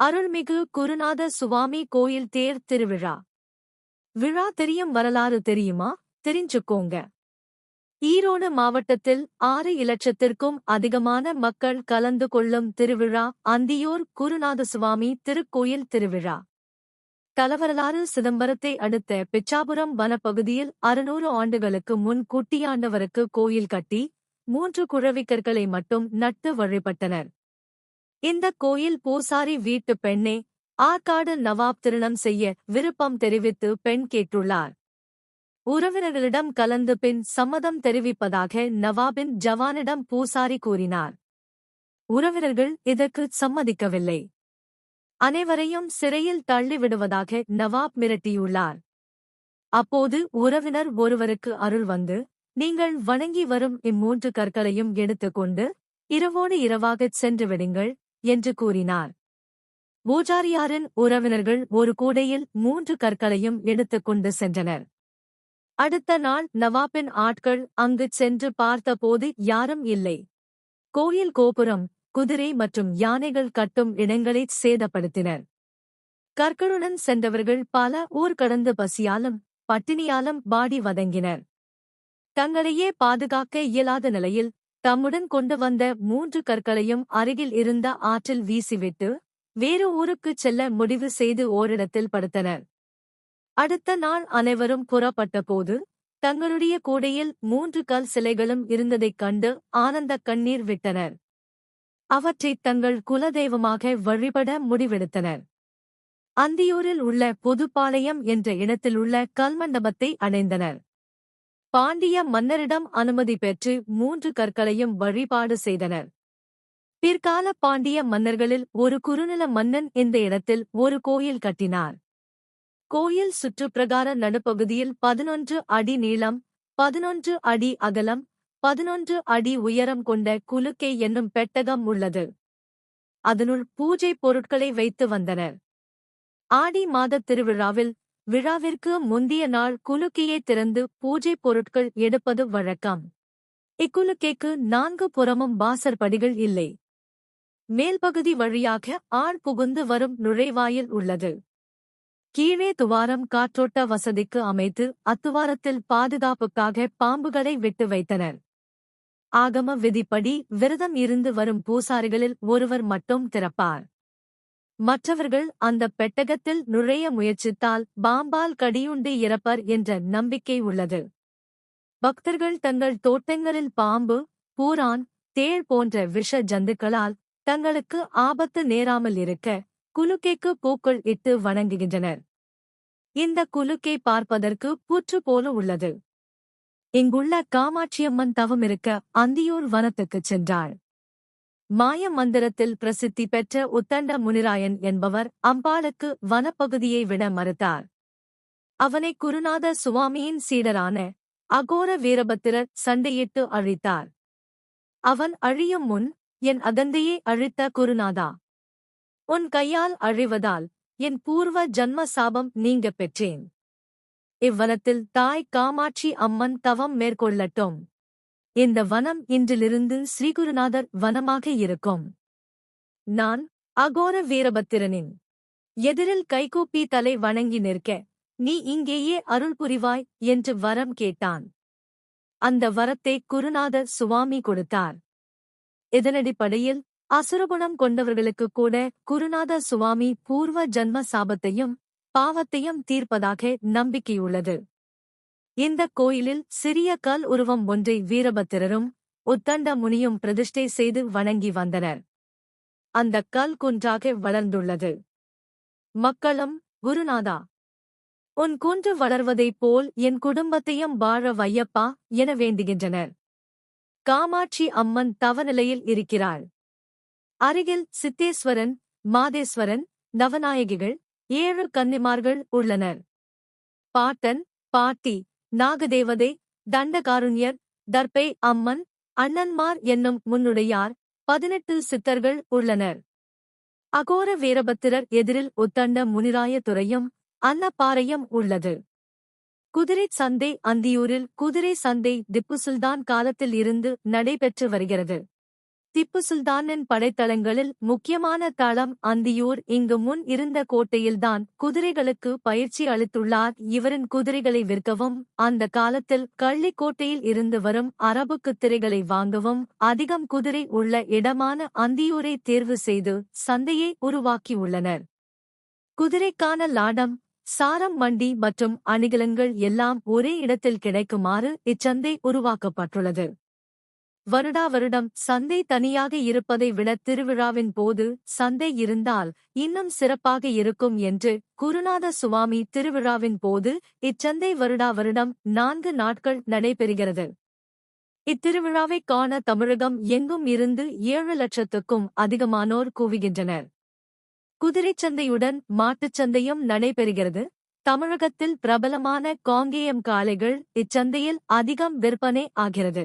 அருள்மிகு குருநாத சுவாமி கோயில் தேர் திருவிழா. விழா தெரியும் வரலாறு தெரியுமா? தெரிஞ்சுக்கோங்க. ஈரோடு மாவட்டத்தில் ஆறு இலட்சத்திற்கும் அதிகமான மக்கள் கலந்து கொள்ளும் திருவிழா அந்தியூர் குருநாத சுவாமி திருக்கோயில் திருவிழா. தலவரலாறு சிதம்பரத்தை அடுத்த பிச்சாபுரம் வனப்பகுதியில் அறுநூறு ஆண்டுகளுக்கு முன் குட்டியாண்டவருக்கு கோயில் கட்டி மூன்று குழவிக்கற்களை மட்டும் நட்டு வழிபட்டனர். இந்த கோயில் பூசாரி வீட்டு பெண்ணே ஆற்காடு நவாப் திருணம் செய்ய விருப்பம் தெரிவித்து பெண் கேட்டுள்ளார். உறவினர்களிடம் கலந்து பின் சம்மதம் தெரிவிப்பதாக நவாபின் ஜவானிடம் பூசாரி கூறினார். உறவினர்கள் இதற்கு சம்மதிக்கவில்லை. அனைவரையும் சிறையில் தள்ளிவிடுவதாக நவாப் மிரட்டியுள்ளார். அப்போது உறவினர் ஒருவருக்கு அருள் வந்து நீங்கள் வணங்கி வரும் இம்மூன்று கற்களையும் எடுத்துக்கொண்டு இரவோடு இரவாகச் சென்று விடுங்கள் என்று கூறினார். பூஜாரியாரின் உறவினர்கள் ஒரு கூடையில் மூன்று கற்களையும் எடுத்துக்கொண்டு சென்றனர். அடுத்த நாள் நவாபின் ஆட்கள் அங்கு சென்று பார்த்தபோது யாரும் இல்லை. கோயில் கோபுரம் குதிரை மற்றும் யானைகள் கட்டும் இடங்களைச் சேதப்படுத்தினர். கற்களுடன் சென்றவர்கள் பல ஊர் கடந்து பசியாலும் பட்டினியாலும் பாடி வதங்கினர். தங்களையே பாதுகாக்க இயலாத நிலையில் தம்முடன் கொண்டு வந்த மூன்று கற்களையும் அருகில் இருந்த ஆற்றில் வீசிவிட்டு வேறு ஊருக்குச் செல்ல முடிவு செய்து ஓரிடத்தில் படுத்தனர். அடுத்த நாள் அனைவரும் புறப்பட்டபோது தங்களுடைய கூடையில் மூன்று கல் சிலைகளும் இருந்ததைக் கண்டு ஆனந்த கண்ணீர் விட்டனர். அவற்றைத் தங்கள் குலதெய்வமாக வழிபட முடிவெடுத்தனர். அந்தியூரில் உள்ள பொதுப்பாளையம் என்ற இடத்திலுள்ள கல்மண்டபத்தை அடைந்தனர். பாண்டிய மன்னரிடம் அனுமதி பெற்று மூன்று கற்களையும் வழிபாடு செய்தனர். பிற்கால பாண்டிய மன்னர்களில் ஒரு குறுநில மன்னன் இந்த இடத்தில் ஒரு கோயில் கட்டினார். கோயில் சுற்றுப்பிரகார நடுப்பகுதியில் பதினொன்று அடி நீளம் பதினொன்று அடி அகலம் பதினொன்று அடி உயரம் கொண்ட குலுக்கை என்னும் பெட்டகம் உள்ளது. அதனுள் பூஜை பொருட்களை வைத்து வந்தனர். ஆடி மாதத் திருவிழாவில் விழாவிற்கு முந்திய நாள் குலுக்கியை திறந்து பூஜை பொருட்கள் எடுப்பது வழக்கம். இக்குலுக்கைக்கு நான்கு புறமும் வாசற்படிகள் இல்லை. மேல்பகுதி வழியாக ஆண் புகுந்து வரும் நுழைவாயில் உள்ளது. கீழே துவாரம் காற்றோட்ட வசதிக்கு அமைத்து அத்துவாரத்தில் பாதுகாப்புக்காக பாம்புகளை விட்டு வைத்தனர். ஆகம விதிப்படி விரதம் இருந்து வரும் பூசாரிகளில் ஒருவர் மட்டும் திறப்பார். மற்றவர்கள் அந்த பெட்டகத்தில் நுழைய முயற்சித்தால் பாம்பால் கடியுண்டு இறப்பர் என்ற நம்பிக்கை உள்ளது. பக்தர்கள் தங்கள் தோட்டங்களில் பாம்பு பூரான் தேள் போன்ற விஷ ஜந்துக்களால் தங்களுக்கு ஆபத்து நேராமல் இருக்க குலுக்கைக்கு பூக்கள் இட்டு வணங்குகின்றனர். இந்த குலுக்கை பார்ப்பதற்கு புற்று போல உள்ளது. இங்குள்ள காமாட்சியம்மன் தவமிருக்க அந்தியூர் வனத்துக்குச் சென்றாள். மாய மந்திரத்தில் பிரசித்தி பெற்ற உத்தண்ட முனிராயன் என்பவர் அம்பாளுக்கு வனப்பகுதியை விட மறுத்தார். அவனை குருநாத சுவாமியின் சீடரான அகோர வீரபத்திரர் சண்டையிட்டு அழித்தார். அவன் அழியும் முன் என் அகந்தையை அழித்த குருநாதா. உன் கையால் அழிவதால் என் பூர்வ ஜன்ம சாபம் நீங்க பெற்றேன். இவ்வனத்தில் தாய் காமாட்சி அம்மன் தவம் மேற்கொள்ளட்டும். இந்த வனம் இன்றிலிருந்து ஸ்ரீகுருநாதர் வனமாக இருக்கும். நான் அகோர வீரபத்திரனின் எதிரில் கைகூப்பி தலை வணங்கி நிற்க நீ இங்கேயே அருள் புரிவாய் என்று வரம் கேட்டான். அந்த வரத்தை குருநாதர் சுவாமி கொடுத்தார். இதனடிப்படையில் அசுரகுணம் கொண்டவர்களுக்கு கூட குருநாத சுவாமி பூர்வ ஜன்ம சாபத்தையும் பாவத்தையும் தீர்ப்பதாக நம்பிக்கையுள்ளது. இந்த கோயிலில் சிறிய கல் உருவம் ஒன்றை வீரபத்திரரும் உத்தண்ட முனியும் பிரதிஷ்டை செய்து வணங்கி வந்தனர். அந்த கல் குன்றாக வளர்ந்துள்ளது. மக்களும் குருநாதா! உன் குன்று வளர்வதைப் போல் என் குடும்பத்தையும் வாழ வையப்பா என வேண்டுகின்றனர். காமாட்சி அம்மன் தவநிலையில் இருக்கிறாள். அருகில் சித்தேஸ்வரன் மாதேஸ்வரன் நவநாயகிகள் ஏழு கன்னிமார்கள் உள்ளனர். பாட்டன் பாட்டி நாகதேவதை தண்டகாருண்யர் தர்பை அம்மன் அண்ணன்மார் என்னும் முன்னுடையார் பதினெட்டு சித்தர்கள் உள்ளனர். அகோர வீரபத்திரர் எதிரில் உத்தண்ட முனிராய துறையும் அன்னப்பாறையும் உள்ளது. குதிரை சந்தை அந்தியூரில் குதிரை சந்தை திப்பு சுல்தான் காலத்தில் இருந்து நடைபெற்று வருகிறது. திப்பு சுல்தானின் படைத்தளங்களில் முக்கியமான தளம் அந்தியூர். இங்கு முன் இருந்த கோட்டையில்தான் குதிரைகளுக்கு பயிற்சி அளித்துள்ளார். இவரின் குதிரைகளை விற்கவும் அந்த காலத்தில் கள்ளிக்கோட்டையில் இருந்து வரும் அரபு குதிரைகளை வாங்கவும் அதிகம் குதிரை உள்ள இடமான அந்தியூரை தேர்வு செய்து சந்தையை உருவாக்கியுள்ளனர். குதிரைக்கான லாடம் சாரம் மண்டி மற்றும் அணிகலன்கள் எல்லாம் ஒரே இடத்தில் கிடைக்குமாறு இச்சந்தை உருவாக்கப்பட்டுள்ளது. வருடா வருடம் சந்தை தனியாக இருப்பதை விட திருவிழாவின் போது சந்தை இருந்தால் இன்னும் சிறப்பாக இருக்கும் என்று குருநாத சுவாமி திருவிழாவின் போது இச்சந்தை வருடா வருடம் நான்கு நாட்கள் நடைபெறுகிறது. இத்திருவிழாவை காண தமிழகம் எங்கும் இருந்து ஏழு லட்சத்துக்கும் அதிகமானோர் குவிகின்றனர். குதிரைச்சந்தையுடன் மாட்டுச் சந்தையும் நடைபெறுகிறது. தமிழகத்தில் பிரபலமான காங்கேயம் காளைகள் இச்சந்தையில் அதிகம் விற்பனை ஆகிறது.